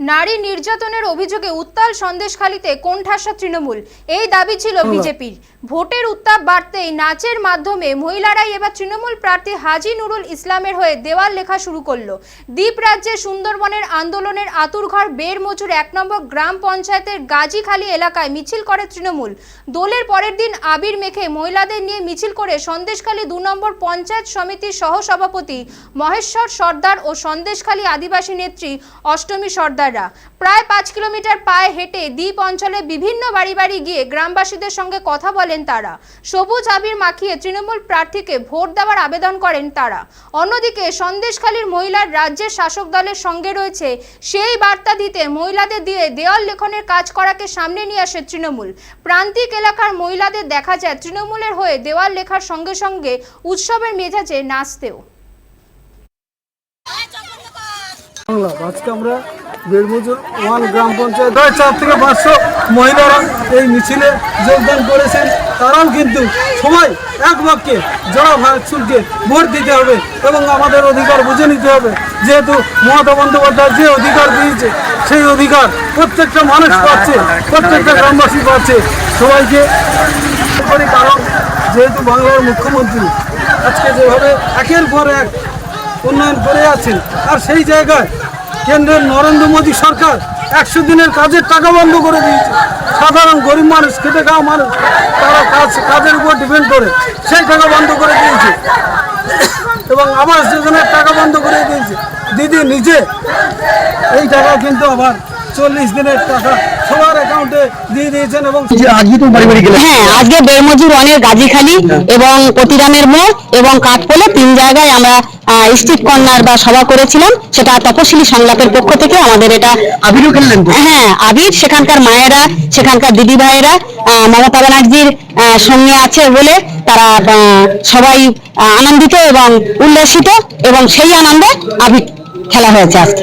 নারী নির্যাতনের অভিযোগে উত্তাল সন্দেশখালীতে কোণঠাসা তৃণমূল। এই দাবি ছিল বিজেপির। ভোটের উত্তাপ বাড়তেই নাচের মাধ্যমে মহিলারাই এবার তৃণমূল প্রার্থী হাজি নুরুল ইসলামের হয়ে দেওয়াল লেখা শুরু করল। দ্বীপ রাজ্যে সুন্দরবনের আন্দোলনের আতুরঘর বের মজুর এক নম্বর গ্রাম পঞ্চায়েতের গাজীখালী এলাকায় মিছিল করে তৃণমূল। দোলের পরের দিন আবির মেখে মহিলাদের নিয়ে মিছিল করে সন্দেশখালী দু নম্বর পঞ্চায়েত সমিতির সহসভাপতি মহেশ্বর সর্দার ও সন্দেশখালী আদিবাসী নেত্রী অষ্টমী সর্দাররা প্রায় পাঁচ কিলোমিটার পায়ে হেঁটে দ্বীপ অঞ্চলে বিভিন্ন বাড়ি বাড়ি গিয়ে গ্রামবাসীদের সঙ্গে কথা বলেন তারা। সবুজ আবির মাখিয়ে তৃণমূল প্রার্থীকে ভোট দেওয়ার আবেদন করেন তারা। অন্যদিকে সন্দেশখালীর মহিলার রাজ্যের শাসক দলের সঙ্গে রয়েছে। সেই বার্তা দিতে মহিলাদের দিয়ে দেওয়াল লেখনের কাজ করাকে সামনে নিয়ে আসে তৃণমূল। প্রান্তিক এলাকার মহিলাদের দেখা যায় তৃণমূলের হয়ে দেওয়াল লেখার সঙ্গে সঙ্গে উৎসবের মেজাজে নাচতেও। আজকে আমরা বেড়মজুর ওয়ান গ্রাম পঞ্চায়েত প্রায় চার থেকে পাঁচশো মহিলারা এই মিছিলে যোগদান করেছেন। তারাও কিন্তু সবাই এক বাক্যে জড়া ভাইচুলকে ভোট দিতে হবে এবং আমাদের অধিকার বুঝে নিতে হবে। যেহেতু মমতা বন্দ্যোপাধ্যায় যে অধিকার দিয়েছে, সেই অধিকার প্রত্যেকটা মানুষ পাচ্ছে, প্রত্যেকটা গ্রামবাসী পাচ্ছে। সবাইকে কারণ যেহেতু বাংলার মুখ্যমন্ত্রী, আজকে যেভাবে একের পর এক উন্নয়ন করে আছেন, আর সেই জায়গায় কেন্দ্রের নরেন্দ্র মোদী সরকার একশো দিনের কাজের টাকা বন্ধ করে দিয়েছে। সাধারণ গরিব মানুষ, খেটে খাওয়া মানুষ, তারা কাজ, কাজের উপর ডিপেন্ড করে। সেই টাকা বন্ধ করে দিয়েছে। এবং আবাস যোজনার টাকা বন্ধ করে দিয়েছে। দিদি নিজে এই টাকা কিন্তু আবার চল্লিশ দিনের টাকা সবার অ্যাকাউন্টে দিয়ে দিয়েছেন এবং আজকে তো বাড়ি বাড়ি গেলে হ্যাঁ আজকে বেড়মজুর অনেক গাজীখালী এবং মোড় এবং কাঠপোলে তিন জায়গায় আমরা স্ট্রিট কর্নার বা সভা করেছিলাম। সেটা তপশিলি সংলাপের পক্ষ থেকে আমাদের এটা আবিরও খেললেন হ্যাঁ আবির সেখানকার মায়েরা সেখানকার দিদি ভাইয়েরা আহ, মমতা ব্যানার্জির আহ, সঙ্গে আছে বলে তারা আহ, সবাই আনন্দিত এবং উল্লসিত এবং সেই আনন্দে আবির খেলা হয়েছে আজকে।